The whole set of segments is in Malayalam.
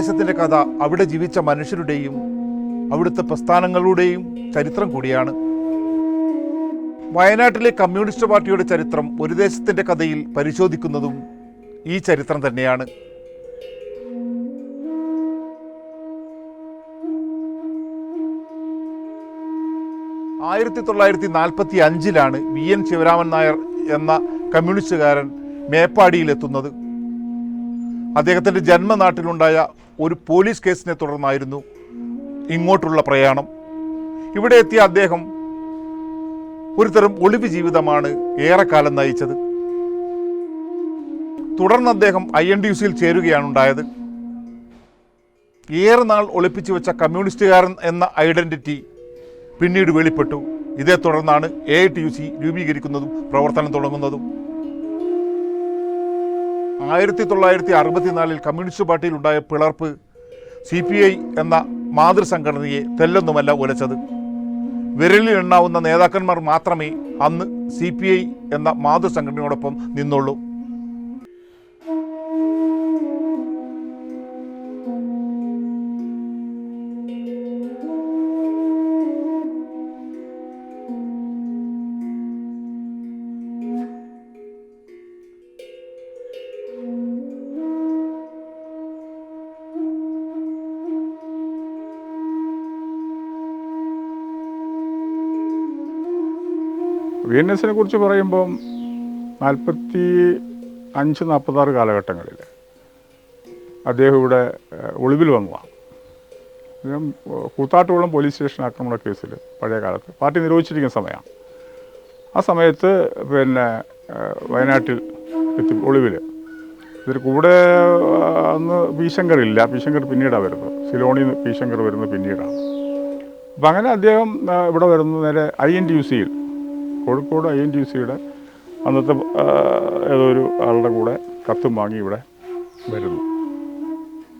ഒരു ദേശത്തിന്റെ കഥ അവിടെ ജീവിച്ച മനുഷ്യരുടെയും അവിടുത്തെ പ്രസ്ഥാനങ്ങളുടെയും ചരിത്രം കൂടിയാണ്. വയനാട്ടിലെ കമ്മ്യൂണിസ്റ്റ് പാർട്ടിയുടെ ചരിത്രം ഒരു ദേശത്തിന്റെ കഥയിൽ പരിശോധിക്കുന്നതും ഈ ചരിത്രം തന്നെയാണ്. ആയിരത്തി തൊള്ളായിരത്തി നാൽപ്പത്തി അഞ്ചിലാണ് വി എൻ ശിവരാമൻ നായർ എന്ന കമ്മ്യൂണിസ്റ്റുകാരൻ മേപ്പാടിയിലെത്തുന്നത്. അദ്ദേഹത്തിന്റെ ജന്മനാട്ടിലുണ്ടായ ഒരു പോലീസ് കേസിനെ തുടർന്നായിരുന്നു ഇങ്ങോട്ടുള്ള പ്രയാണം. ഇവിടെ എത്തിയ അദ്ദേഹം ഒരുതരം ഒളിവ് ജീവിതമാണ് ഏറെക്കാലം നയിച്ചത്. തുടർന്ന് അദ്ദേഹം ഐ എൻ ഡി യു സിയിൽ ചേരുകയാണ് ഉണ്ടായത് ഏറെ നാൾ ഒളിപ്പിച്ചു വെച്ച കമ്മ്യൂണിസ്റ്റുകാരൻ എന്ന ഐഡന്റിറ്റി പിന്നീട് വെളിപ്പെട്ടു. ഇതേ തുടർന്നാണ് A I T U C രൂപീകരിക്കുന്നതും പ്രവർത്തനം തുടങ്ങുന്നതും. ആയിരത്തി തൊള്ളായിരത്തി അറുപത്തിനാലിൽ കമ്മ്യൂണിസ്റ്റ് പാർട്ടിയിൽ ഉണ്ടായ പിളർപ്പ് സി പി ഐ എന്ന മാതൃസംഘടനയെ തെല്ലൊന്നുമല്ല ഉലച്ചത്. വിരലിൽ എണ്ണാവുന്ന നേതാക്കന്മാർ മാത്രമേ അന്ന് സി പി ഐ എന്ന മാതൃസംഘടനയോടൊപ്പം നിന്നുള്ളൂ. എസിനെ കുറിച്ച് പറയുമ്പം നാൽപ്പത്തി അഞ്ച് നാൽപ്പത്താറ് കാലഘട്ടങ്ങളിൽ അദ്ദേഹം ഇവിടെ ഒളിവിൽ വന്നതാണ്. അദ്ദേഹം കൂത്താട്ടുകുളം പോലീസ് സ്റ്റേഷൻ ആക്രമണ കേസിൽ പഴയ കാലത്ത് പാർട്ടി നിരോധിച്ചിരിക്കുന്ന സമയമാണ്. ആ സമയത്ത് പിന്നെ വയനാട്ടിൽ എത്തി ഒളിവിൽ. ഇതിൽ കൂടെ അന്ന് ഭീശങ്കർ ഇല്ല. ഭീശങ്കർ ശങ്കർ പിന്നീടാണ് വരുന്നത്. സിലോണിൽ നിന്ന് പി ശങ്കർ വരുന്നത് പിന്നീടാണ്. അപ്പം അങ്ങനെ അദ്ദേഹം ഇവിടെ വരുന്ന നേരെ ഐ എൻ ടി യു സിയിൽ കോഴിക്കോട് ഐ എൻ ടി സിയുടെ അന്നത്തെ ഏതോ ഒരു ആളുടെ കൂടെ കത്തും വാങ്ങി ഇവിടെ വരുന്നു.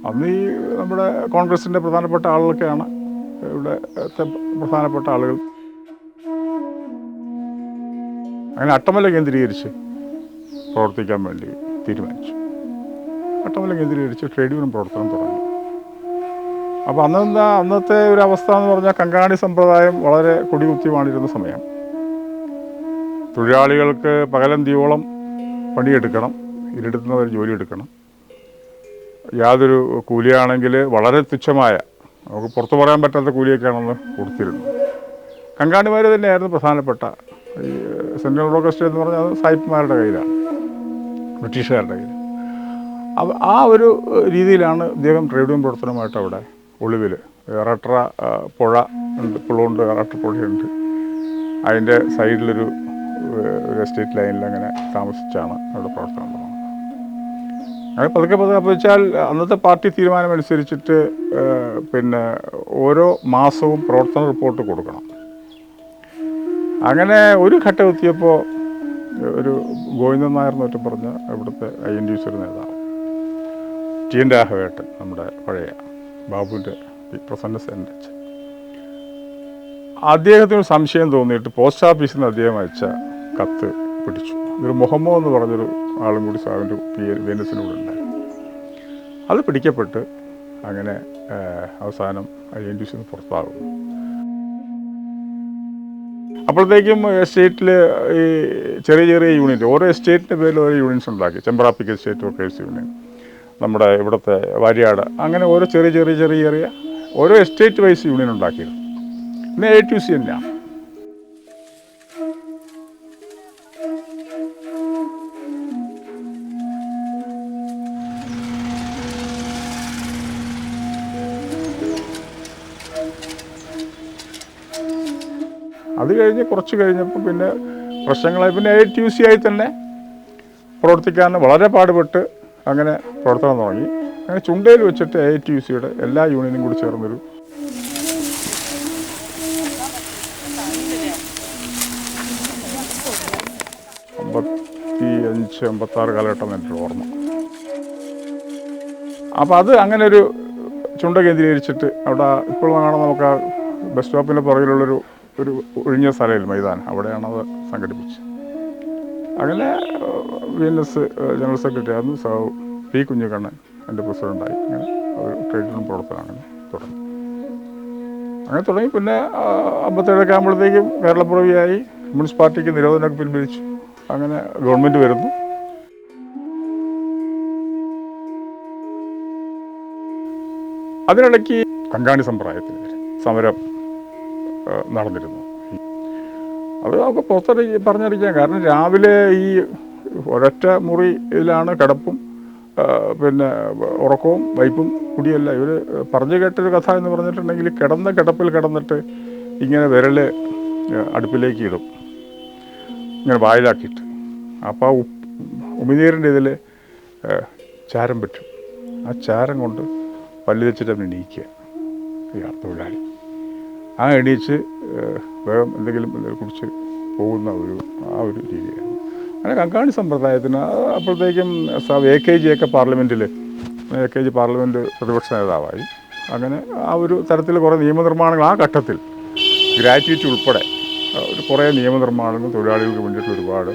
അന്ന് ഈ നമ്മുടെ കോൺഗ്രസിന്റെ പ്രധാനപ്പെട്ട ആളുകളൊക്കെയാണ് ഇവിടെ പ്രധാനപ്പെട്ട ആളുകൾ. അങ്ങനെ അട്ടമല കേന്ദ്രീകരിച്ച് പ്രവർത്തിക്കാൻ വേണ്ടി തീരുമാനിച്ചു. അട്ടമല കേന്ദ്രീകരിച്ച് ട്രേഡ് യൂണിയൻ പ്രവർത്തനം തുടങ്ങി. അപ്പോൾ അന്നെന്താ അന്നത്തെ ഒരു അവസ്ഥ എന്ന് പറഞ്ഞാൽ കങ്കാണി സമ്പ്രദായം വളരെ കൊടികുത്തി വാണിരുന്ന സമയം. തൊഴിലാളികൾക്ക് പകലം തീവോളം പണിയെടുക്കണം. ഇരുടുത്തുന്നവർ ജോലി എടുക്കണം യാതൊരു കൂലിയാണെങ്കിൽ വളരെ തുച്ഛമായ നമുക്ക് പുറത്തു പറയാൻ പറ്റാത്ത കൂലിയൊക്കെയാണെന്ന് കൊടുത്തിരുന്നു. കങ്കാണിമാർ തന്നെയായിരുന്നു പ്രധാനപ്പെട്ട. ഈ സെൻട്രൽ ബ്ലോക്കസ്റ്റ് എന്ന് പറഞ്ഞാൽ അത് സായിപ്പ്മാരുടെ കയ്യിലാണ് ബ്രിട്ടീഷുകാരുടെ കയ്യിൽ ആ ഒരു രീതിയിലാണ് ഇദ്ദേഹം ട്രേഡ് യൂണിയൻ പ്രവർത്തനമായിട്ട് അവിടെ ഒളിവിൽ ആ, പുഴ ഉണ്ട് പുളുണ്ട് എറട്ര പുഴയുണ്ട്. അതിന്റെ സൈഡിലൊരു ഒരു എസ്റ്റേറ്റ് ലൈനിൽ അങ്ങനെ താമസിച്ചാണ് അവിടെ പ്രവർത്തനം തുടങ്ങുന്നത്. അങ്ങനെ പതുക്കെ പതുക്കെ അപ്പോൾ വെച്ചാൽ അന്നത്തെ പാർട്ടി തീരുമാനമനുസരിച്ചിട്ട് പിന്നെ ഓരോ മാസവും പ്രവർത്തന റിപ്പോർട്ട് കൊടുക്കണം. അങ്ങനെ ഒരു ഘട്ടം എത്തിയപ്പോൾ ഒരു ഗോവിന്ദൻ നായർ എന്ന് മറ്റും പറഞ്ഞ ഇവിടുത്തെ ഐ എൻ ഡി ഒരു നേതാവ് ടി എൻ രാഘവേട്ടൻ നമ്മുടെ പഴയ ബാബുവിന്റെ പ്രസന്ന സെന്റെ അദ്ദേഹത്തിന് സംശയം തോന്നിയിട്ട് പോസ്റ്റ് ഓഫീസിൽ നിന്ന് അദ്ദേഹം അയച്ച കത്ത് പിടിച്ചു. ഒരു മുഹമ്മദ് എന്ന് പറഞ്ഞൊരു ആളും കൂടി സാവിന്റെ പേര് വേനസിനോട് ഉണ്ടായിരുന്നു അത് പിടിക്കപ്പെട്ട് അങ്ങനെ അവസാനം ഐ എൻ ഡി സിന്ന് പുറത്താകുന്നു. അപ്പോഴത്തേക്കും എസ്റ്റേറ്റിൽ ഈ ചെറിയ ചെറിയ യൂണിറ്റ് ഓരോ എസ്റ്റേറ്റിന്റെ പേരിൽ ഓരോ യൂണിറ്റ്സ് ഉണ്ടാക്കി. ചെമ്പ്രാപ്പിക്കൽ എസ്റ്റേറ്റ് വർക്കേഴ്സ് യൂണിയൻ നമ്മുടെ ഇവിടുത്തെ വാര്യാട് അങ്ങനെ ഓരോ ചെറിയ ചെറിയ ചെറിയ ചെറിയ ഓരോ എസ്റ്റേറ്റ് വൈസ് യൂണിയൻ ഉണ്ടാക്കിയിരുന്നു. പിന്നെ എ ടി സി തന്നെയാണ് അത് കഴിഞ്ഞ് കുറച്ച് കഴിഞ്ഞപ്പോൾ പിന്നെ പ്രശ്നങ്ങളായി. പിന്നെ എ ടി സി ആയി തന്നെ പ്രവർത്തിക്കാൻ വളരെ പാടുപെട്ട് അങ്ങനെ പ്രവർത്തനം തുടങ്ങി. അങ്ങനെ ചുണ്ടയിൽ വെച്ചിട്ട് എ ടി സിയുടെ എല്ലാ യൂണിയനും കൂടി ചേർന്നൊരു അമ്പത്തി അഞ്ച് അമ്പത്താറ് കാലഘട്ടം എന്റെ ഓർമ്മ. അപ്പോൾ അത് അങ്ങനെ ഒരു ചുണ്ട കേന്ദ്രീകരിച്ചിട്ട് അവിടെ ഇപ്പോൾ കാണാൻ നമുക്ക് ആ ബസ് സ്റ്റോപ്പിന്റെ പുറകിലുള്ളൊരു ഒരു ഒഴിഞ്ഞ സ്ഥലമില്ല മൈതാനം. അവിടെയാണ് അത് സംഘടിപ്പിച്ചത്. അങ്ങനെ V N S general secretary ആയിരുന്നു. സൗ പി കുഞ്ഞുകണ്ണൻ എന്റെ പ്രസിഡന്റായി അങ്ങനെ ഒരു ട്രേഡ് പ്രവർത്തനം അങ്ങനെ തുടങ്ങി. അങ്ങനെ തുടങ്ങി. പിന്നെ അമ്പത്തേഴൊക്കെ ആകുമ്പോഴത്തേക്കും കേരളപ്പുറവിയായി കമ്മ്യൂണിസ്റ്റ് പാർട്ടിക്ക് നിരോധനമൊക്കെ പിൻവലിച്ചു. അങ്ങനെ ഗവൺമെന്റ് വരുന്നു. അതിനിടയ്ക്ക് കങ്കാണി സമ്പ്രദായത്തിൽ സമരം നടന്നിരുന്നു. അത് നമുക്ക് പുറത്തറി പറഞ്ഞറിയിക്കാം കാരണം രാവിലെ ഈ ഒരൊറ്റ മുറി ഇതിലാണ് കിടപ്പും പിന്നെ ഉറക്കവും വൈപ്പും കുടിയല്ല. ഇവർ പറഞ്ഞു കേട്ടൊരു കഥ എന്ന് പറഞ്ഞിട്ടുണ്ടെങ്കിൽ കിടന്ന കിടപ്പിൽ കിടന്നിട്ട് ഇങ്ങനെ വിരൽ അടുപ്പിലേക്ക് ഇടും. ഇങ്ങനെ വായിലാക്കിയിട്ട്. അപ്പോൾ ആ ഉപ്പ് ഉമിനീരിന്റെ ഇതിൽ ചാരം പറ്റും ആ ചാരം കൊണ്ട് പല്ല് വെച്ചിട്ട് അവൻ എണീക്കുക. ഈ തൊഴിലാളി ആ എണീച്ച് വേഗം എന്തെങ്കിലും കുടിച്ച് പോകുന്ന ഒരു ആ ഒരു രീതിയായിരുന്നു. അങ്ങനെ കക്കാണി സമ്പ്രദായത്തിന് അപ്പോഴത്തേക്കും എ കെ ജി ഒക്കെ പാർലമെന്റിൽ എ കെ ജി പാർലമെന്റ് പ്രതിപക്ഷ നേതാവായി. അങ്ങനെ ആ ഒരു തരത്തിൽ കുറേ നിയമനിർമ്മാണങ്ങൾ ആ ഘട്ടത്തിൽ ഗ്രാറ്റുവിറ്റി ഉൾപ്പെടെ ഒരു കുറേ നിയമനിർമ്മാണങ്ങൾ തൊഴിലാളികൾക്ക് വേണ്ടിയിട്ട് ഒരുപാട്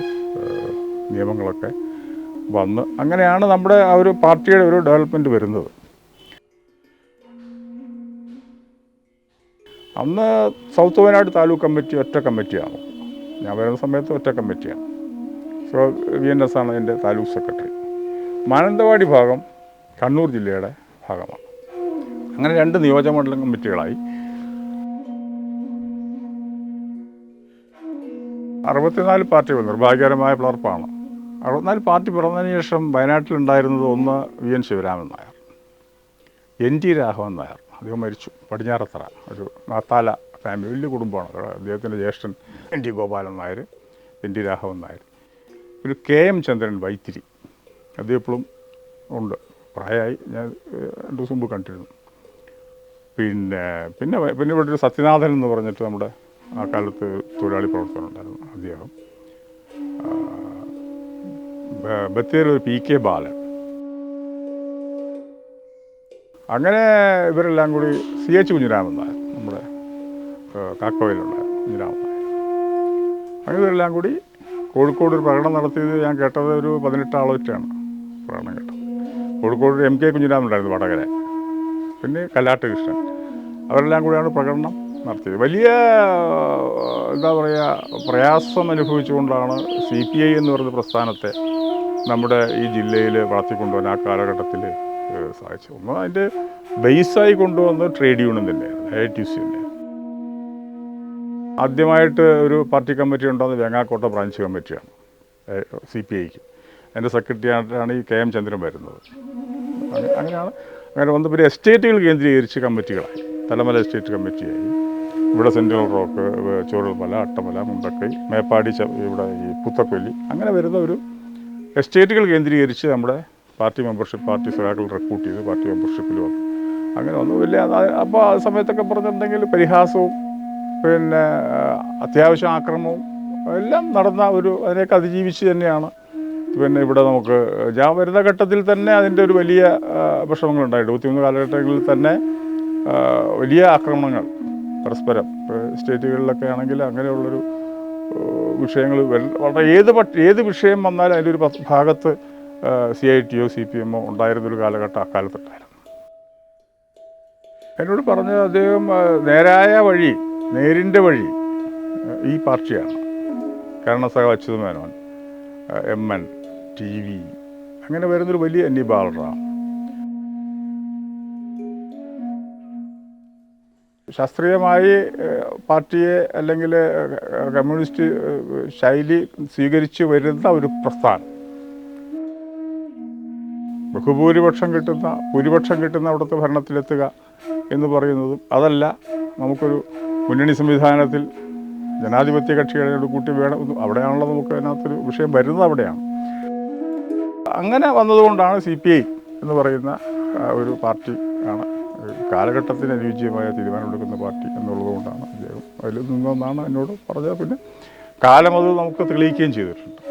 നിയമങ്ങളൊക്കെ വന്ന് അങ്ങനെയാണ് നമ്മുടെ ആ ഒരു പാർട്ടിയുടെ ഒരു ഡെവലപ്മെന്റ് വരുന്നത്. അന്ന് സൗത്ത് വയനാട് താലൂക്ക് കമ്മിറ്റി ഒറ്റ കമ്മിറ്റിയാണ്. ഞാൻ വരുന്ന സമയത്ത് ഒറ്റ കമ്മിറ്റിയാണ്. സോ വി എൻ എസ് ആണ് എന്റെ താലൂക്ക് സെക്രട്ടറി. മാനന്തവാടി ഭാഗം കണ്ണൂർ ജില്ലയുടെ ഭാഗമാണ്. അങ്ങനെ രണ്ട് നിയോജകമണ്ഡലം കമ്മിറ്റികളായി. അറുപത്തിനാല് പാർട്ടികൾ നിർഭാഗ്യകരമായ പിളർപ്പാണ്. അറുപത്തിനാല് പാർട്ടി പിറന്നതിന് ശേഷം വയനാട്ടിലുണ്ടായിരുന്നത് ഒന്ന് V N Sivaraman Nair N T Raghavan Nair അദ്ദേഹം മരിച്ചു. പടിഞ്ഞാറത്തറ. ഒരു നാത്താല ഫാമിലി വലിയ കുടുംബമാണ്. അദ്ദേഹത്തിന്റെ ജ്യേഷ്ഠൻ N T Gopalan Nair N T Raghavan Nair. ഒരു കെ എം ചന്ദ്രൻ വൈത്തിരി. അദ്ദേഹം ഇപ്പോഴും ഉണ്ട്. പ്രായമായി ഞാൻ രണ്ട് ദിവസം മുമ്പ് കണ്ടിരുന്നു. പിന്നെ പിന്നെ പിന്നെ ഇവിടെ ഒരു സത്യനാഥൻ എന്ന് പറഞ്ഞിട്ട് നമ്മുടെ ആ കാലത്ത് തൊഴിലാളി പ്രവർത്തനം ഉണ്ടായിരുന്നു അദ്ദേഹം. ബത്തേരി ഒരു പി കെ ബാലൻ. അങ്ങനെ ഇവരെല്ലാം കൂടി സി എച്ച് കുഞ്ഞിരാമൻ നമ്മുടെ കാക്കോയിലുള്ള കുഞ്ഞിരാമൻ അങ്ങനെ ഇവരെല്ലാം കൂടി കോഴിക്കോട് ഒരു പ്രകടനം നടത്തിയത് ഞാൻ കേട്ടത് ഒരു പതിനെട്ട് ആളൊറ്റാണ് പ്രകടനം കേട്ടത്. കോഴിക്കോട് എം കെ കുഞ്ഞിരാമൻ ഉണ്ടായിരുന്നു വടകര പിന്നെ കല്ലാട്ട് കൃഷ്ണൻ അവരെല്ലാം കൂടിയാണ് പ്രകടനം നടത്തിയത്. വലിയ എന്താ പറയുക പ്രയാസം അനുഭവിച്ചുകൊണ്ടാണ് സി പി ഐ എന്ന് പറയുന്ന പ്രസ്ഥാനത്തെ നമ്മുടെ ഈ ജില്ലയിൽ വളർത്തിക്കൊണ്ടുവരാൻ ആ കാലഘട്ടത്തിൽ സാധിച്ചു. ഒന്ന് അതിന്റെ ബേസായി കൊണ്ടുവന്ന ട്രേഡ് യൂണിയൻ തന്നെയാണ് ഐ ടി സി തന്നെ. ആദ്യമായിട്ട് ഒരു പാർട്ടി കമ്മിറ്റി ഉണ്ടാകുന്നത് വേങ്ങാക്കോട്ട ബ്രാഞ്ച് കമ്മിറ്റിയാണ് സി പി ഐക്ക്. എന്റെ സെക്രട്ടറി ആയിട്ടാണ് ഈ കെ എം ചന്ദ്രൻ വരുന്നത്. അങ്ങ- അങ്ങനെയാണ് അങ്ങനെ വന്ന് പിന്നെ എസ്റ്റേറ്റുകൾ കേന്ദ്രീകരിച്ച് കമ്മിറ്റികളായി. തലമല എസ്റ്റേറ്റ് കമ്മിറ്റിയായി. ഇവിടെ സെൻട്രൽ റോക്ക് ചോറുമല അട്ടമല മുണ്ടക്കൈ മേപ്പാടി ഇവിടെ ഈ പുത്തക്കൊല്ലി അങ്ങനെ വരുന്ന ഒരു എസ്റ്റേറ്റുകൾ കേന്ദ്രീകരിച്ച് നമ്മുടെ പാർട്ടി മെമ്പർഷിപ്പ് പാർട്ടി സഖാക്കൾ റിക്രൂട്ട് ചെയ്ത് പാർട്ടി മെമ്പർഷിപ്പിൽ വന്നു. അങ്ങനെ ഒന്നും വലിയ അപ്പോൾ ആ സമയത്തൊക്കെ പറഞ്ഞിട്ടുണ്ടെങ്കിൽ പരിഹാസവും പിന്നെ അത്യാവശ്യം ആക്രമവും എല്ലാം നടന്ന ഒരു അതിനെയൊക്കെ അതിജീവിച്ച് തന്നെയാണ്. പിന്നെ ഇവിടെ നമുക്ക് ഞാൻ വരുന്ന ഘട്ടത്തിൽ തന്നെ അതിന്റെ ഒരു വലിയ വിഷമങ്ങളുണ്ടായി എഴുപത്തിമൂന്ന് കാലഘട്ടങ്ങളിൽ തന്നെ വലിയ ആക്രമണങ്ങൾ പരസ്പരം. സ്റ്റേറ്റുകളിലൊക്കെ ആണെങ്കിൽ അങ്ങനെയുള്ളൊരു വിഷയങ്ങൾ വളരെ ഏത് ഏത് വിഷയം വന്നാലും അതിന്റെ ഒരു ഭാഗത്ത് സി ഐ ടിയോ സി പി എമ്മോ ഉണ്ടായിരുന്നൊരു കാലഘട്ടം അക്കാലത്തുണ്ടായിരുന്നു എന്നോട് പറഞ്ഞത് അദ്ദേഹം നേരായ വഴി നേരിന്റെ വഴി ഈ പാർട്ടിയാണ്. കാരണം സഹ Achutha Menon M N T V അങ്ങനെ വരുന്നൊരു വലിയ എൻ ഡി ബാലറാം ശാസ്ത്രീയമായി പാർട്ടിയെ അല്ലെങ്കിൽ കമ്മ്യൂണിസ്റ്റ് ശൈലി സ്വീകരിച്ച് വരുന്ന ഒരു പ്രസ്ഥാനം. ബഹുഭൂരിപക്ഷം കിട്ടുന്ന ഭൂരിപക്ഷം കിട്ടുന്ന അവിടുത്തെ ഭരണത്തിലെത്തുക എന്ന് പറയുന്നതും അതല്ല നമുക്കൊരു മുന്നണി സംവിധാനത്തിൽ ജനാധിപത്യ കക്ഷികളോട് കൂട്ടി വേണം അവിടെയാണല്ലോ നമുക്ക് അതിനകത്തൊരു വിഷയം വരുന്നത് അവിടെയാണ്. അങ്ങനെ വന്നതുകൊണ്ടാണ് സി പി ഐ എന്ന് പറയുന്ന ഒരു പാർട്ടി ആണ്. കാലഘട്ടത്തിന് അനുയോജ്യമായ തീരുമാനമെടുക്കുന്ന പാർട്ടി എന്നുള്ളതുകൊണ്ടാണ് അദ്ദേഹം അതിൽ നിന്നാണ് എന്നോട് പറഞ്ഞത്. പിന്നെ കാലം അത് നമുക്ക് തെളിയിക്കുകയും ചെയ്തിട്ടുണ്ട്.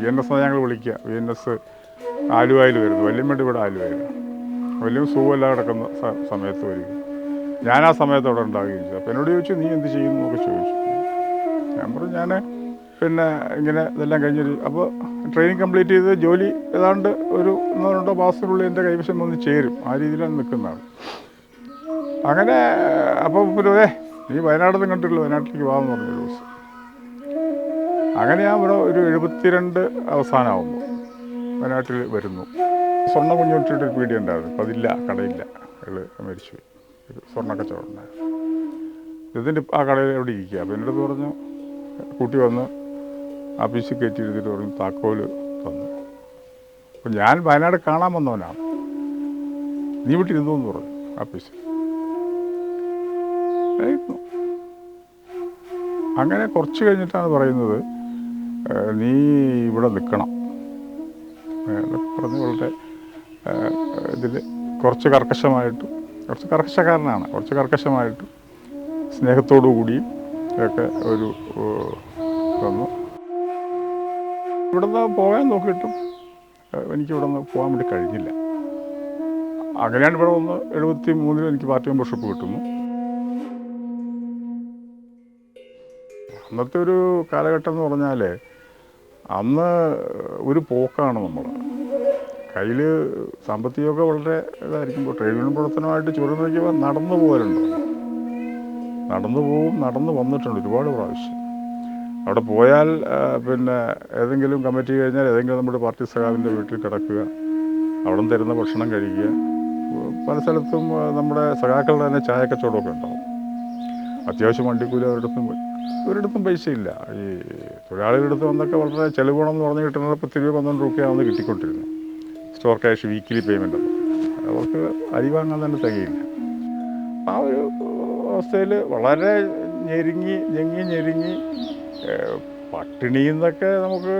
വി എൻ എസ് ഞങ്ങൾ വിളിക്കുക. വി എൻ എസ് ആലുവായിൽ വരുന്നു. വല്യമ്മയുടെ ഇവിടെ ആലുവായിൽ വലിയ സുഖമില്ലാതെ കിടക്കുന്ന സമയത്ത് വരിക. ഞാൻ ആ സമയത്ത് അവിടെ ഉണ്ടാവുകയും ചെയ്തു. അപ്പോൾ എന്നോട് ചോദിച്ചു നീ എന്ത് ചെയ്യുന്നു? എന്നൊക്കെ ചോദിച്ചു. ഞാൻ പറഞ്ഞു ഞാൻ പിന്നെ ഇങ്ങനെ ഇതെല്ലാം കഴിഞ്ഞൊരു അപ്പോൾ ട്രെയിനിങ് കംപ്ലീറ്റ് ചെയ്ത് ജോലി ഏതാണ്ട് ഒരു ഒന്നോ രണ്ടോ മാസത്തിനുള്ളിൽ എന്റെ കൈവശം വന്ന് ചേരും. ആ രീതിയിലാണ് നിൽക്കുന്നതാണ് അങ്ങനെ അപ്പോൾ പിന്നെ ഏ നീ നിന്ന് കണ്ടിട്ടില്ല. വയനാട്ടിലേക്ക് വാന്ന് പറഞ്ഞു ഒരു ദിവസം. അങ്ങനെ ഞാൻ ഇവിടെ ഒരു എഴുപത്തിരണ്ട് അവസാനമാകുമ്പോൾ വയനാട്ടിൽ വരുന്നു. സ്വർണ കുഞ്ഞുട്ടിയുടെ ഒരു പീടിയ ഉണ്ടായിരുന്നു. അപ്പോൾ അതില്ല കടയില്ല. അയാൾ മരിച്ചു ഒരു സ്വർണ കച്ചവടം ഉണ്ടായിരുന്നു. ഇതിന്റെ ആ കടയിൽ എവിടെ ഇരിക്കുക. അപ്പോൾ എന്റെ അടുത്ത് പറഞ്ഞു കൂട്ടി വന്ന് ആഫീസിൽ കയറ്റി എഴുതിയിട്ട് പറഞ്ഞു താക്കോൽ തന്നു. അപ്പം ഞാൻ വയനാട് കാണാൻ വന്നവനാണ് നീ വിട്ടിരുന്നു എന്ന് പറഞ്ഞു ആഫീസിൽ. അങ്ങനെ കുറച്ച് കഴിഞ്ഞിട്ടാണ് പറയുന്നത് "ഏഹ്, നീ ഇവിടെ നിൽക്കണം. പറഞ്ഞ് വളരെ ഇതിൽ കുറച്ച് കർക്കശമായിട്ടും കുറച്ച് കർക്കശക്കാരനാണ് കുറച്ച് കർക്കശമായിട്ടും സ്നേഹത്തോടു കൂടിയും ഒക്കെ ഒരു വന്നു. ഇവിടുന്ന് പോകാൻ നോക്കിയിട്ടും എനിക്ക് ഇവിടെ നിന്ന് പോകാൻ വേണ്ടി കഴിഞ്ഞില്ല. അങ്ങനെയാണ് ഇവിടെ വന്ന് എഴുപത്തി മൂന്നിൽ എനിക്ക് പാർട്ടി മെമ്പർഷിപ്പ് കിട്ടുന്നു. അന്നത്തെ ഒരു കാലഘട്ടം എന്ന് പറഞ്ഞാൽ അന്ന് ഒരു പോക്കാണ് നമ്മൾ കയ്യിൽ സാമ്പത്തികമൊക്കെ വളരെ ഇതായിരിക്കുമ്പോൾ ട്രേഡ് യൂണിയൻ പ്രവർത്തനമായിട്ട് ചുരുങ്ങി നോക്കിയപ്പോൾ നടന്നു പോകലുണ്ട്. നടന്നു പോവും നടന്നു വന്നിട്ടുണ്ട് ഒരുപാട് പ്രാവശ്യം. അവിടെ പോയാൽ പിന്നെ ഏതെങ്കിലും കമ്മിറ്റി കഴിഞ്ഞാൽ ഏതെങ്കിലും നമ്മുടെ പാർട്ടി സഖാവിന്റെ വീട്ടിൽ കിടക്കുക അവിടെ നിന്ന് തരുന്ന ഭക്ഷണം കഴിക്കുക. പല സ്ഥലത്തും നമ്മുടെ സഖാക്കളുടെ തന്നെ ചായ കച്ചവടമൊക്കെ ഉണ്ടാവും. അത്യാവശ്യം വണ്ടിക്കൂലി ഒരിടത്തും ഒരിടത്തും പൈസയില്ല. ഈ തൊഴിലാളികളുടെ അടുത്ത് വന്നൊക്കെ വളരെ ചെലവ് എന്ന് പറഞ്ഞ് കിട്ടുന്നത് പത്ത് രൂപ പന്ത്രണ്ട് രൂപയാണെന്ന് കിട്ടിക്കൊണ്ടിരുന്നു. സ്റ്റോർ ക്യാഷ് വീക്കിലി പേയ്മെന്റ് അവർക്ക് അരി വാങ്ങാൻ തന്നെ തികയില്ല. ആ ഒരു അവസ്ഥയിൽ വളരെ ഞെരുങ്ങി ഞെങ്ങി ഞെരുങ്ങി പട്ടിണി എന്നൊക്കെ നമുക്ക്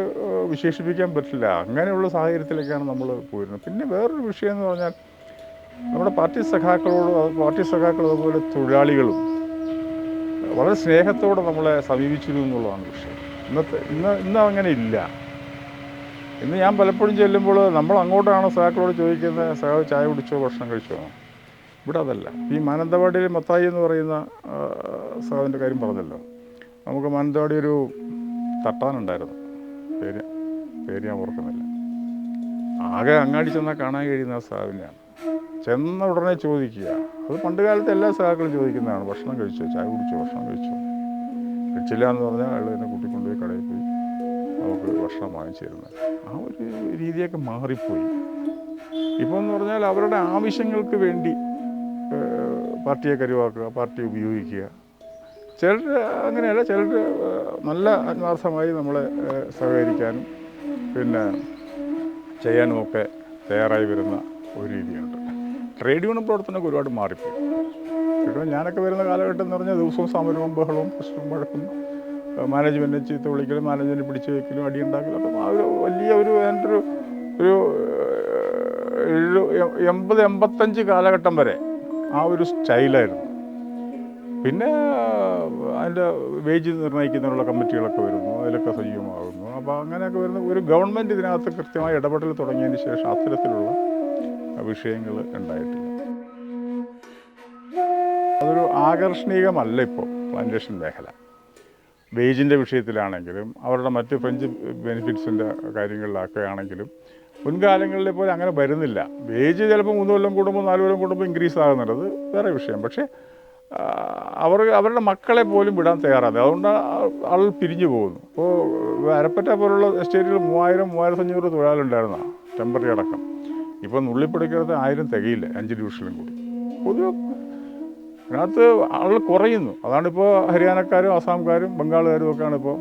വിശേഷിപ്പിക്കാൻ പറ്റില്ല. അങ്ങനെയുള്ള സാഹചര്യത്തിലേക്കാണ് നമ്മൾ പോയിരുന്നത്. പിന്നെ വേറൊരു വിഷയം എന്ന് പറഞ്ഞാൽ നമ്മുടെ പാർട്ടി സഖാക്കളോട് പാർട്ടി സഖാക്കൾ അതുപോലെ തൊഴിലാളികളും വളരെ സ്നേഹത്തോടെ നമ്മളെ സമീപിച്ചിരുന്നു എന്നുള്ളതാണ് പക്ഷേ ഇന്നത്തെ ഇന്ന് ഇന്ന് അങ്ങനെ ഇല്ല. ഇന്ന് ഞാൻ പലപ്പോഴും ചെല്ലുമ്പോൾ നമ്മൾ അങ്ങോട്ടാണ് സഹാക്കളോട് ചോദിക്കുന്നത്? സഹാവ് ചായ കുടിച്ചോ ഭക്ഷണം കഴിച്ചോ? ഇവിടെ അതല്ല. ഈ മാനന്തവാടിയിൽ മത്തായി എന്ന് പറയുന്ന സഹാവിന്റെ കാര്യം പറഞ്ഞല്ലോ. നമുക്ക് മാനന്തവാടി ഒരു തട്ടാനുണ്ടായിരുന്നു. പേര് പേര് ഞാൻ ഓർക്കുന്നില്ല. ആകെ അങ്ങാടി ചെന്നാൽ കാണാൻ കഴിയുന്ന ആ സഹാവിനെയാണ്. ചെന്ന ഉടനെ ചോദിക്കുക. അത് പണ്ട് കാലത്ത് എല്ലാ സഹാക്കളും ചോദിക്കുന്നതാണ്. ഭക്ഷണം കഴിച്ചോ? ചായ കുടിച്ചോ? ഭക്ഷണം കഴിച്ചോ? കഴിച്ചില്ല എന്ന് പറഞ്ഞാൽ അയാൾ എന്നെ കൂട്ടിക്കൊണ്ടുപോയി കടയിൽ പോയി നമുക്ക് ഭക്ഷണം വാങ്ങിച്ചു തരുന്നത്. ആ ഒരു രീതിയൊക്കെ മാറിപ്പോയി. ഇപ്പോൾ എന്ന് പറഞ്ഞാൽ അവരുടെ ആവശ്യങ്ങൾക്ക് വേണ്ടി പാർട്ടിയെ കരുവാക്കുക പാർട്ടി ഉപയോഗിക്കുക. ചിലർ അങ്ങനെയല്ല ചിലർ നല്ല ആത്മാർത്ഥമായി നമ്മളെ സഹകരിക്കാനും പിന്നെ ചെയ്യാനുമൊക്കെ തയ്യാറായി വരുന്ന ഒരു രീതിയുണ്ട്. ട്രേഡ് പ്രവർത്തനമൊക്കെ ഒരുപാട് മാറിപ്പോയി. ഇപ്പോൾ ഞാനൊക്കെ വരുന്ന കാലഘട്ടം എന്ന് പറഞ്ഞാൽ ദിവസവും സമരവും ബഹളവും പ്രശ്നവും വഴക്കും മാനേജ്മെന്റിനെ ചീത്ത വിളിക്കലും മാനേജ്മെന്റ് പിടിച്ചു വയ്ക്കലും അടിയുണ്ടാക്കലും അപ്പം ആ ഒരു വലിയ ഒരു എന്റെ ഒരു ഒരു എൺപത് എൺപത്തഞ്ച് കാലഘട്ടം വരെ ആ ഒരു സ്റ്റൈലായിരുന്നു. പിന്നെ അതിന്റെ വേജ് നിർണയിക്കുന്നതിനുള്ള കമ്മിറ്റികളൊക്കെ വരുന്നു അതിലൊക്കെ സജീവമാകുന്നു. അപ്പോൾ അങ്ങനെയൊക്കെ വരുന്ന ഒരു ഗവൺമെന്റ് ഇതിനകത്ത് കൃത്യമായി ഇടപെടൽ തുടങ്ങിയതിന് ശേഷം അത്തരത്തിലുള്ള വിഷയങ്ങൾ ഉണ്ടായിട്ടില്ല. അതൊരു ആകർഷണീയമല്ല ഇപ്പോൾ പ്ലാന്റേഷൻ മേഖല. വേജിന്റെ വിഷയത്തിലാണെങ്കിലും അവരുടെ മറ്റ് ഫ്രഞ്ച് ബെനിഫിറ്റ്സിന്റെ കാര്യങ്ങളിലൊക്കെ ആണെങ്കിലും മുൻകാലങ്ങളിലെ പോലെ അങ്ങനെ വരുന്നില്ല. വേജ് ചിലപ്പോൾ മൂന്ന് കൊല്ലം കൂടുമ്പോൾ നാല് കൊല്ലം കൂടുമ്പോൾ ഇൻക്രീസ് ആകുന്നുണ്ട്. അത് വേറെ വിഷയം. പക്ഷേ അവർ അവരുടെ മക്കളെ പോലും വിടാൻ തയ്യാറാണ് അതുകൊണ്ട് ആൾ പിരിഞ്ഞു പോകുന്നു. അപ്പോൾ അരപ്പറ്റ പോലുള്ള എസ്റ്റേറ്റുകൾ മൂവായിരം മൂവായിരത്തഞ്ഞൂറ് തൊഴിലാളുണ്ടായിരുന്ന ടെമ്പററി അടക്കം. ഇപ്പം നുള്ളിപ്പടിക്കകത്ത് ആയിരം തികയില്ല അഞ്ച് ഡിവിഷനിലും കൂടി. പൊതുവെ അതിനകത്ത് ആളുകൾ കുറയുന്നു. അതാണിപ്പോൾ ഹരിയാനക്കാരും ആസാംകാരും ബംഗാളുകാരും ഒക്കെയാണ് ഇപ്പോൾ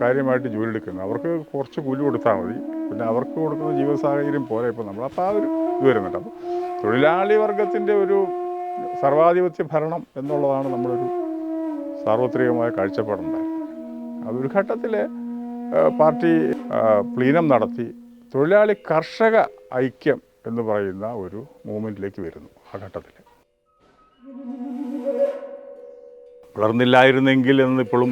കാര്യമായിട്ട് ജോലി എടുക്കുന്നത്. അവർക്ക് കുറച്ച് കൂലി കൊടുത്താൽ മതി. പിന്നെ അവർക്ക് കൊടുക്കുന്ന ജീവിത സാഹചര്യം പോലെ ഇപ്പോൾ നമ്മൾ അപ്പോൾ ആ ഒരു ഇത് വരുന്നുണ്ട്. അപ്പോൾ തൊഴിലാളി വർഗത്തിന്റെ ഒരു സർവാധിപത്യ ഭരണം എന്നുള്ളതാണ് നമ്മളൊരു സാർവത്രികമായ കാഴ്ചപ്പാടുണ്ടായത് അതൊരു ഘട്ടത്തിൽ പാർട്ടി പ്ലീനം നടത്തി തൊഴിലാളി കർഷക ഐക്യം എന്ന് പറയുന്ന ഒരു മൂവ്മെന്റിലേക്ക് വരുന്നു ആ ഘട്ടത്തിൽ. വളർന്നില്ലായിരുന്നെങ്കിൽ എന്നിപ്പോഴും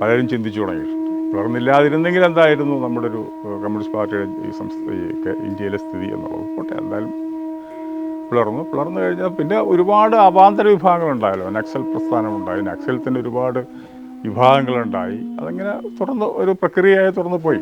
പലരും ചിന്തിച്ചു തുടങ്ങിയിട്ടുണ്ട് വളർന്നില്ലാതിരുന്നെങ്കിൽ എന്തായിരുന്നു നമ്മുടെ ഒരു കമ്മ്യൂണിസ്റ്റ് പാർട്ടിയുടെ ഈ സംസ്ഥ ഇന്ത്യയിലെ സ്ഥിതി എന്നുള്ളത്. പോട്ടെ എന്തായാലും പിളർന്നു. പിളർന്നു കഴിഞ്ഞാൽ പിന്നെ ഒരുപാട് അവാന്തര വിഭാഗങ്ങളുണ്ടായല്ലോ നക്സൽ പ്രസ്ഥാനമുണ്ടായി നക്സലത്തിന്റെ ഒരുപാട് വിഭാഗങ്ങളുണ്ടായി അതങ്ങനെ തുറന്ന് ഒരു പ്രക്രിയയായി തുറന്നു പോയി.